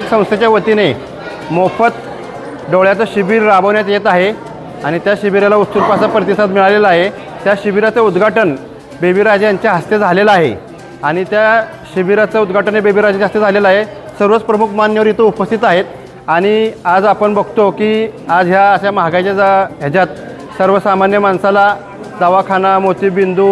संस्थेच्या वतीने मोफत डोळ्याचं शिबिर राबवण्यात येत आहे आणि त्या शिबिराला उत्स्फूर्त असा प्रतिसाद मिळालेला आहे. त्या शिबिराचं उद्घाटन बेबीराजे यांच्या हस्ते झालेलं आहे आणि त्या शिबिराचं उद्घाटन हे बेबीराजेच्या हस्ते झालेलं आहे. सर्वच प्रमुख मान्यवर इथं उपस्थित आहेत आणि आज आपण बघतो की आज ह्या अशा महागाईच्या जा ह्याच्यात सर्वसामान्य माणसाला दवाखाना मोतीबिंदू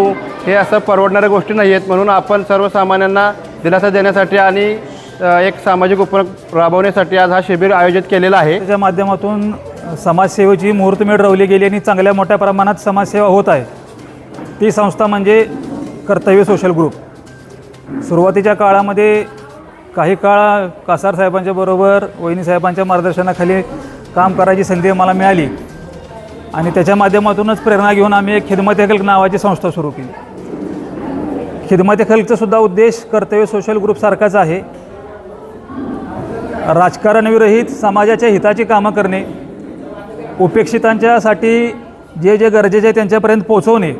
हे असं परवडणाऱ्या गोष्टी नाही आहेत म्हणून आपण सर्वसामान्यांना दिलासा देण्यासाठी आणि एक सामाजिक उपक्रम राबवण्यासाठी आज हा शिबिर आयोजित केलेला आहे. त्याच्या माध्यमातून समाजसेवेची मुहूर्तमेढ रवली गेली आणि चांगल्या मोठ्या प्रमाणात समाजसेवा होत आहे. ती संस्था म्हणजे कर्तव्य सोशल ग्रुप. सुरुवातीच्या काळामध्ये काही काळ कासार साहेबांच्या बरोबर वहिनी साहेबांच्या मार्गदर्शनाखाली काम करायची संधी मला मिळाली. आणि त्याच्या माध्यमातूनच प्रेरणा घेऊन आम्ही एक खिदमत खल्क नावाची संस्था सुरू केली. खिदमत खल्कचा सुद्धा उद्देश कर्तव्य सोशल ग्रुपसारखाच आहे. राजकारणविरहित समाजाच्या हिताची कामं करणे उपेक्षितांच्यासाठी जे जे गरजेचे आहे त्यांच्यापर्यंत पोचवणे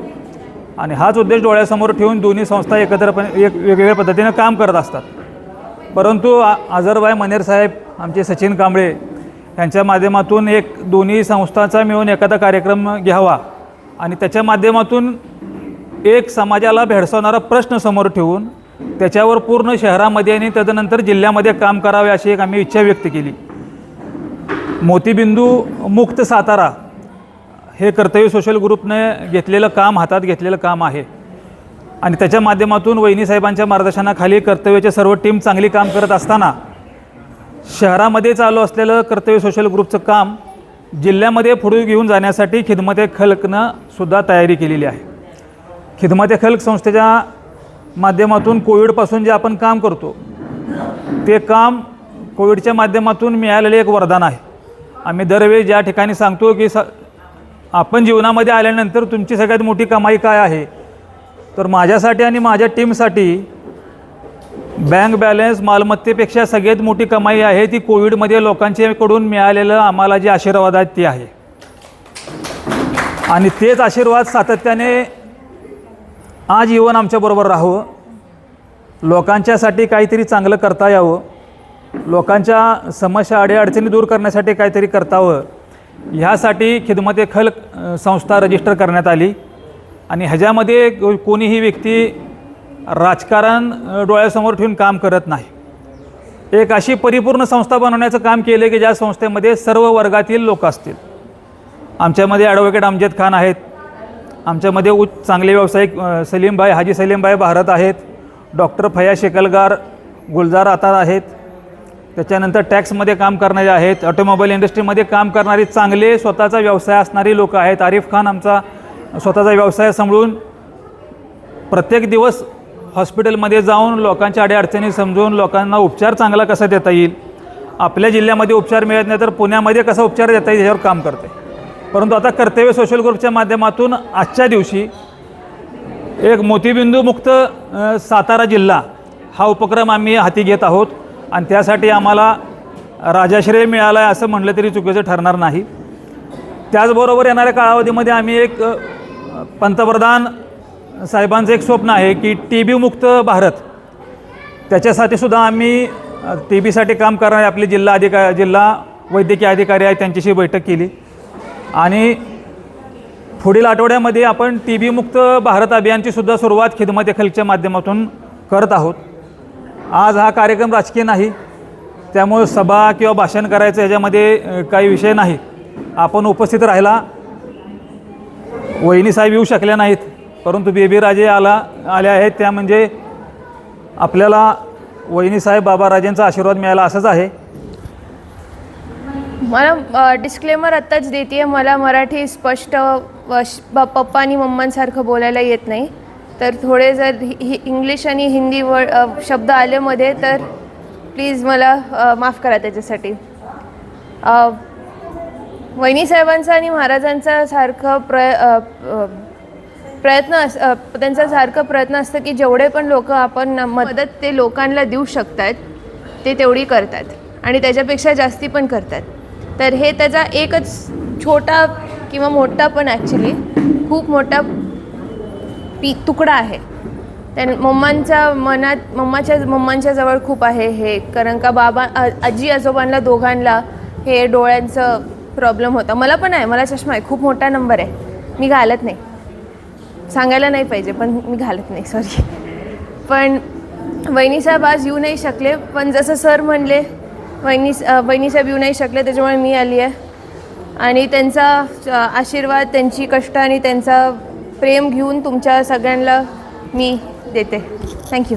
आणि हाच उद्देश डोळ्यासमोर ठेवून दोन्ही संस्था एकत्रपणे एक वेगवेगळ्या पद्धतीनं काम करत असतात. परंतु आजरबाई मनेर साहेब आमचे सचिन कांबळे यांच्या माध्यमातून एक दोन्ही संस्थांचा मिळून एखादा कार्यक्रम घ्यावा आणि त्याच्या माध्यमातून एक समाजाला भेडसावणारा प्रश्न समोर ठेवून त्याच्यावर पूर्ण शहरामध्ये आणि तदनंतर जिल्ह्यामध्ये काम करावे अशी एक आम्ही इच्छा व्यक्त केली. मोतीबिंदू मुक्त सातारा हे कर्तव्य सोशल ग्रुपने घेतलेलं काम हातात घेतलेलं काम आहे. आणि त्याच्या माध्यमातून वहिनी साहेबांच्या मार्गदर्शनाखाली कर्तव्याचे सर्व टीम चांगली काम करत असताना शहरामध्ये चालू असलेलं कर्तव्य सोशल ग्रुपचं काम जिल्ह्यामध्ये पुढे घेऊन जाण्यासाठी खिदमते खलकनं सुद्धा तयारी केलेली आहे. खिदमते खल्क संस्थेच्या माध्यमातून कोविडपासून जे आपण काम करतो ते काम कोविडच्या माध्यमातून मिळालेले एक वरदान आहे. आम्ही दरवेळी ज्या ठिकाणी सांगतो की स आपण जीवनामध्ये आल्यानंतर तुमची सगळ्यात मोठी कमाई काय आहे? तर माझ्यासाठी आणि माझ्या टीमसाठी बँक बॅलन्स मालमत्तेपेक्षा सगळ्यात मोठी कमाई आहे ती कोविडमध्ये लोकांच्याकडून मिळालेलं आम्हाला जे आशीर्वाद आहेत ते आहे. आणि तेच आशीर्वाद सातत्याने आज येऊन आमच्याबरोबर राहावं लोकांच्यासाठी काहीतरी चांगलं करता यावं. लोकांच्या समस्या अडीअडचणी दूर करण्यासाठी काहीतरी करतावं. ह्यासाठी खिदमते खल संस्था रजिस्टर करण्यात आली. आणि ह्याच्यामध्ये कोणीही व्यक्ती राजकारण डोळ्यासमोर ठेवून काम करत नाही. एक अशी परिपूर्ण संस्था बनवण्याचं काम केलं की ज्या संस्थेमध्ये सर्व वर्गातील लोक असतील. आमच्यामध्ये ॲडव्होकेट अमजद खान आहेत. आमच्यामध्ये उच्च चांगले व्यावसायिक सलीमबाई सलीमभाई हाजी सलीमभाई भारत आहेत. डॉक्टर फया शेकलगार गुलजार आता आहेत. त्याच्यानंतर टॅक्समध्ये काम करणारे आहेत. ऑटोमोबाईल इंडस्ट्रीमध्ये काम करणारे चांगले स्वतःचा व्यवसाय असणारी लोक आहेत. आरिफ खान आमचा स्वतःचा व्यवसाय सांभाळून प्रत्येक दिवस हॉस्पिटलमध्ये जाऊन लोकांच्या अडीअडचणी समजून लोकांना उपचार चांगला कसा देता येईल? आपल्या जिल्ह्यामध्ये उपचार मिळत नाही तर पुण्यामध्ये कसा उपचार देता येईल याच्यावर काम करते. परंतु आता कर्तव्य सोशल ग्रुपच्या माध्यमातून आजच्या दिवशी एक मोतीबिंदू मुक्त सातारा जिल्हा हा उपक्रम आम्ही हाती घेत आहोत. आणि त्यासाठी आम्हाला राजाश्रय मिळाला आहे असं म्हटलं तरी चुकीचं ठरणार नाही. त्याचबरोबर येणाऱ्या कालावधीमध्ये आम्ही एक पंतप्रधान साहेबांचं एक स्वप्न आहे की टी बी मुक्त भारत. त्याच्यासाठी सुद्धा आम्ही टी बीसाठी काम करणारे आपले जिल्हा अधिका जिल्हा वैद्यकीय अधिकारी आहेत त्यांच्याशी बैठक केली. आणि पुढील आठवड्यामध्ये आपण टी बी मुक्त भारत अभियानची सुद्धा सुरुवात खिदमतेखलच्या माध्यमातून करत आहोत. आज हा कार्यक्रम राजकीय नाही. त्यामुळे सभा किंवा भाषण करायचं ह्याच्यामध्ये काही विषय नाही. आपण उपस्थित राहिला. वहिनीसाहेब येऊ शकल्या नाहीत. परंतु बेबी राजे आला आल्या आहेत. त्या म्हणजे आपल्याला वहिनीसाहेब बाबा राजेंचा आशीर्वाद मिळाला असंच आहे. मला डिस्क्लेमर आत्ताच देते आहे मला मराठी स्पष्ट पप्पा आणि मम्मांसारखं बोलायला येत नाही. तर थोडे जर हि इंग्लिश आणि हिंदी व शब्द आले मध्ये तर प्लीज मला माफ करा त्याच्यासाठी. वहिनी साहेबांचा आणि महाराजांचा सारखं प्र प्रयत्न अस त्यांचा सारखं प्रयत्न असतं की जेवढे पण लोक आपण मदत ते लोकांना देऊ शकतात ते तेवढी करतात. आणि त्याच्यापेक्षा जास्ती पण करतात. तर हे त्याचा एकच छोटा किंवा मोठा पण ॲक्च्युली खूप मोठा पी तुकडा आहे. त्या मम्मांच्या मनात मम्माच्या मम्मांच्या जवळ खूप आहे हे. कारण का बाबा आजी आजोबांना दोघांना हे डोळ्यांचं प्रॉब्लेम होता. मला पण आहे मला चष्मा आहे. खूप मोठा नंबर आहे. मी घालत नाही. सांगायला नाही पाहिजे पण मी घालत नाही सॉरी पण वहिनीसाहेब आज येऊ नाही शकले. पण जसं सर म्हणले वहिनी वहिनीसाहेब येऊ नाही शकले त्याच्यामुळे मी आली आहे. आणि त्यांचा आशीर्वाद त्यांची कष्ट आणि त्यांचा प्रेम घेऊन तुमच्या सगळ्यांना मी देते. थँक्यू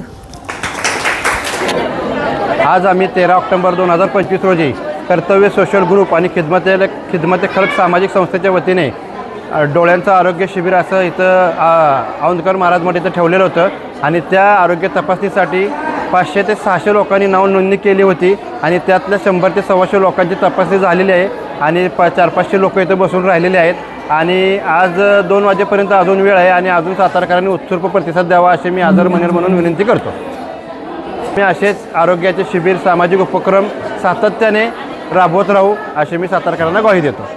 आज आम्ही तेरा ऑक्टोबर दोन हजार पंचवीस रोजी कर्तव्य सोशल ग्रुप आणि खिदमत खिदमते खलक सामाजिक संस्थेच्या वतीने डोळ्यांचं आरोग्य शिबिर असं इथं औंदकर महाराजमध्ये इथं ठेवलेलं होतं. आणि त्या आरोग्य तपासणीसाठी पाचशे ते सहाशे लोकांनी नाव नोंदणी केली होती आणि त्यातल्या शंभर ते सव्वाशे लोकांची तपासणी झालेली आहे आणि प चार पाचशे लोक इथं बसून राहिलेले आहेत. आणि आज दोन वाजेपर्यंत अजून वेळ आहे आणि अजून सातारकरांनी उत्स्फूर्त प्रतिसाद द्यावा असे मी आदर म्हणेल म्हणून विनंती करतो. मी असेच आरोग्याचे शिबिर सामाजिक उपक्रम सातत्याने राबवत राहू असे मी सातारकरांना ग्वाही देतो.